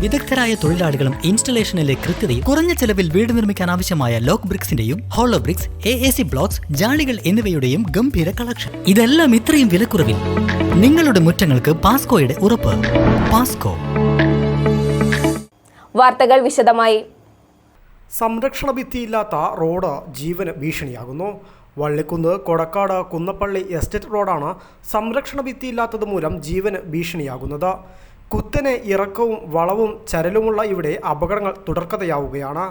വിദഗ്ധരായ തൊഴിലാളികളും ഇൻസ്റ്റലേഷനിലെ കൃത്യതയും കുറഞ്ഞ ചെലവിൽ വീട് നിർമ്മിക്കാൻ ആവശ്യമായ lock ബ്രിക്സിന്റെയും hollow bricks A A C blocks ജാളികൾ എന്നിവയുടെയും ഗംഭീര കളക്ഷൻ ഇതെല്ലാം ഇത്രയും വിലക്കുറവിൽ നിങ്ങളുടെ മുറ്റങ്ങൾക്ക് പാസ്കോയുടെ ഉറപ്പ്. പാസ്കോ വാർത്തകൾ വിശദമായി. സംരക്ഷണ ഭിത്തിയില്ലാത്ത റോഡ് ജീവന് ഭീഷണിയാകുന്നു. വള്ളിക്കുന്ന് കൊടക്കാട് കുന്നപ്പള്ളി എസ്റ്റേറ്റ് റോഡാണ് സംരക്ഷണ ഭിത്തിയില്ലാത്തത് മൂലം ജീവന് ഭീഷണിയാകുന്നത്. കുത്തനെ ഇറക്കവും വളവും ചരലുമുള്ള ഇവിടെ അപകടങ്ങൾ തുടർക്കഥയാവുകയാണ്.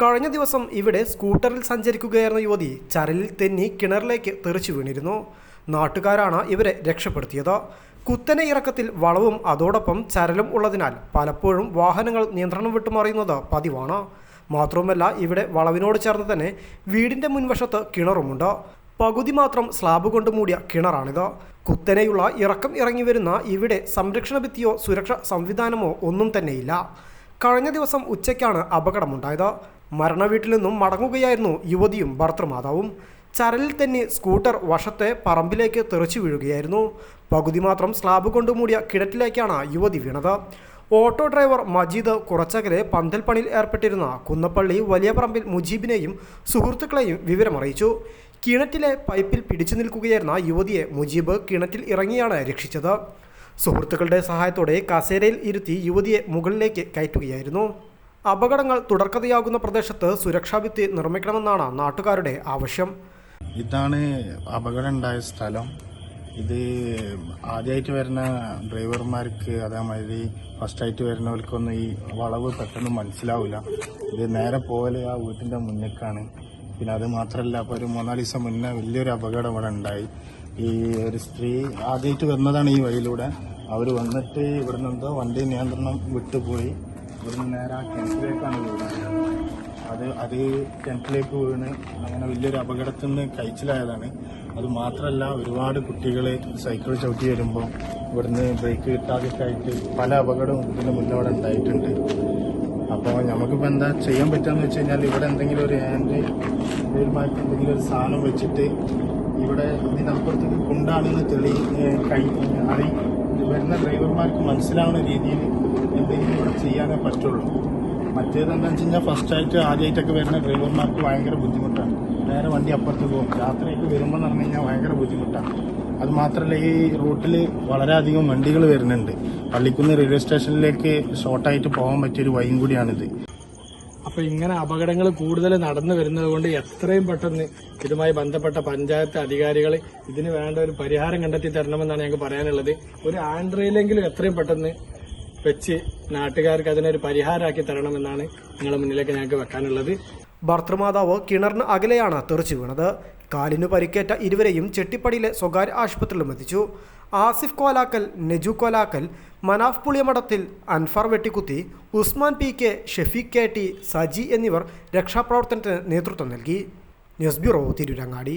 കഴിഞ്ഞ ദിവസം ഇവിടെ സ്കൂട്ടറിൽ സഞ്ചരിക്കുകയായിരുന്ന യുവതി ചരലിൽ തെന്നി കിണറിലേക്ക് തെറിച്ചു വീണിരുന്നു. നാട്ടുകാരാണ് ഇവരെ രക്ഷപ്പെടുത്തിയത്. കുത്തനെ ഇറക്കത്തിൽ വളവും അതോടൊപ്പം ചരലും ഉള്ളതിനാൽ പലപ്പോഴും വാഹനങ്ങൾ നിയന്ത്രണം വിട്ടുമറിയുന്നത് പതിവാണ്. മാത്രവുമല്ല ഇവിടെ വളവിനോട് ചേർന്ന് തന്നെ വീടിന്റെ മുൻവശത്ത് കിണറുമുണ്ട്. പകുതി മാത്രം സ്ലാബ് കൊണ്ട് മൂടിയ കിണറാണിത്. കുത്തനെയുള്ള ഇറക്കം ഇറങ്ങി വരുന്ന ഇവിടെ സംരക്ഷണ ഭിത്തിയോ സുരക്ഷാ സംവിധാനമോ ഒന്നും തന്നെയില്ല. കഴിഞ്ഞ ദിവസം ഉച്ചയ്ക്കാണ് അപകടമുണ്ടായത്. മരണവീട്ടിൽ നിന്നും മടങ്ങുകയായിരുന്നു യുവതിയും ഭർത്തൃമാതാവും. ചരലിൽ തന്നെ സ്കൂട്ടർ വശത്തെ പറമ്പിലേക്ക് തെറിച്ചു വീഴുകയായിരുന്നു. പകുതി മാത്രം സ്ലാബ് കൊണ്ട് മൂടിയ കിണറ്റിലേക്കാണ് യുവതി വീണത്. ഓട്ടോ ഡ്രൈവർ മജീദ് കുറച്ചകലെ പന്തൽ പണിയിൽ ഏർപ്പെട്ടിരുന്ന കുന്നപ്പള്ളി വലിയ പറമ്പിൽ മുജീബിനെയും സുഹൃത്തുക്കളെയും വിവരമറിയിച്ചു. കിണറ്റിലെ പൈപ്പിൽ പിടിച്ചു നിൽക്കുകയായിരുന്ന യുവതിയെ മുജീബ് കിണറ്റിൽ ഇറങ്ങിയാണ് രക്ഷിച്ചത്. സുഹൃത്തുക്കളുടെ സഹായത്തോടെ കസേരയിൽ ഇരുത്തി യുവതിയെ മുകളിലേക്ക് കയറ്റുകയായിരുന്നു. അപകടങ്ങൾ തുടർക്കഥയാകുന്ന പ്രദേശത്ത് സുരക്ഷാ ഭിത്തി നിർമ്മിക്കണമെന്നാണ് നാട്ടുകാരുടെ ആവശ്യം. ഇതാണ് അപകടം ഉണ്ടായ സ്ഥലം. ഇത് ആദ്യമായിട്ട് വരുന്ന ഡ്രൈവർമാർക്ക് അതേമാതിരി ഫസ്റ്റ് ആയിട്ട് വരുന്നവർക്കൊന്നും ഈ വളവ് പെട്ടെന്ന് മനസ്സിലാവില്ല ഇത് നേരെ പോലെ ആ വീട്ടിന്റെ മുന്നിലേക്കാണ് പിന്നെ അത് മാത്രമല്ല അപ്പോൾ ഒരു മൂന്നാൽ ദിവസം മുന്നേ വലിയൊരു അപകടം ഇവിടെ ഉണ്ടായി. ഈ ഒരു സ്ത്രീ ആദ്യമായിട്ട് വന്നതാണ് ഈ വഴിയിലൂടെ. അവർ വന്നിട്ട് ഇവിടുന്ന് എന്തോ വണ്ടി നിയന്ത്രണം വിട്ടുപോയി. ഇവിടുന്ന് നേരെ ആ കിണറ്റിലേക്കാണ് അത് അത് കിണറ്റിലേക്ക് വീണ് അങ്ങനെ വലിയൊരു അപകടത്തിൽ നിന്ന് കഴിച്ചിലായതാണ്. അത് മാത്രമല്ല ഒരുപാട് കുട്ടികൾ സൈക്കിൾ ചവിട്ടി വരുമ്പോൾ ഇവിടുന്ന് ബ്രേക്ക് കിട്ടാതെ ആയിട്ട് പല അപകടവും ഇതിന് മുന്നോടെ ഉണ്ടായിട്ടുണ്ട്. നമുക്കിപ്പോൾ എന്താ ചെയ്യാൻ പറ്റുകയെന്ന് വെച്ച് കഴിഞ്ഞാൽ ഇവിടെ എന്തെങ്കിലും ഒരു ഹാൻഡ് മാറ്റി എന്തെങ്കിലും ഒരു സാധനം വെച്ചിട്ട് ഇവിടെ ഇതിനപ്പുറത്തേക്ക് കൊണ്ടാണെന്ന് തെളി കൈ അറി വരുന്ന ഡ്രൈവർമാർക്ക് മനസ്സിലാവുന്ന രീതിയിൽ എന്തെങ്കിലും ഇവിടെ ചെയ്യാനേ പറ്റുള്ളൂ. മറ്റേത് എന്താ വെച്ച് കഴിഞ്ഞാൽ ഫസ്റ്റ് ആയിട്ട് ആദ്യമായിട്ടൊക്കെ വരുന്ന ഡ്രൈവർമാർക്ക് ഭയങ്കര ബുദ്ധിമുട്ടാണ്. നേരെ വണ്ടി അപ്പുറത്ത് പോകും. രാത്രിയൊക്കെ വരുമ്പോൾ എന്ന് പറഞ്ഞു കഴിഞ്ഞാൽ ഭയങ്കര ബുദ്ധിമുട്ടാണ്. അത് മാത്രമല്ല ഈ റൂട്ടിൽ വളരെയധികം വണ്ടികൾ വരുന്നുണ്ട്. പള്ളിക്കുന്ന് റെയിൽവേ സ്റ്റേഷനിലേക്ക് ഷോർട്ടായിട്ട് പോകാൻ പറ്റിയൊരു വഴിയും കൂടിയാണിത്. അപ്പൊ ഇങ്ങനെ അപകടങ്ങൾ കൂടുതൽ നടന്നു വരുന്നത് കൊണ്ട് എത്രയും പെട്ടെന്ന് ഇതുമായി ബന്ധപ്പെട്ട പഞ്ചായത്ത് അധികാരികൾ ഇതിന് വേണ്ട ഒരു പരിഹാരം കണ്ടെത്തി തരണമെന്നാണ് ഞങ്ങൾക്ക് പറയാനുള്ളത്. ഒരു ആൻഡ്രയിലെങ്കിലും എത്രയും പെട്ടെന്ന് വെച്ച് നാട്ടുകാർക്ക് അതിനൊരു പരിഹാരമാക്കി തരണമെന്നാണ് നിങ്ങളുടെ മുന്നിലേക്ക് ഞങ്ങൾക്ക് വെക്കാനുള്ളത്. ഭർത്തൃമാതാവ് കിണറിന് അകലെയാണ് തെറിച്ചു വീണത്. കാലിന് പരിക്കേറ്റ ഇരുവരെയും ചെട്ടിപ്പടിയിലെ സ്വകാര്യ ആശുപത്രിയിലും എത്തിച്ചു. Asif Kolakkal Neju Kolakkal Manaf പുളിയമഠത്തിൽ Anfar Vettikkuthi Usman P K Shefeeq K T Saji എന്നിവർ രക്ഷാപ്രവർത്തനത്തിന് നേതൃത്വം നൽകി. News bureau Tirurangadi.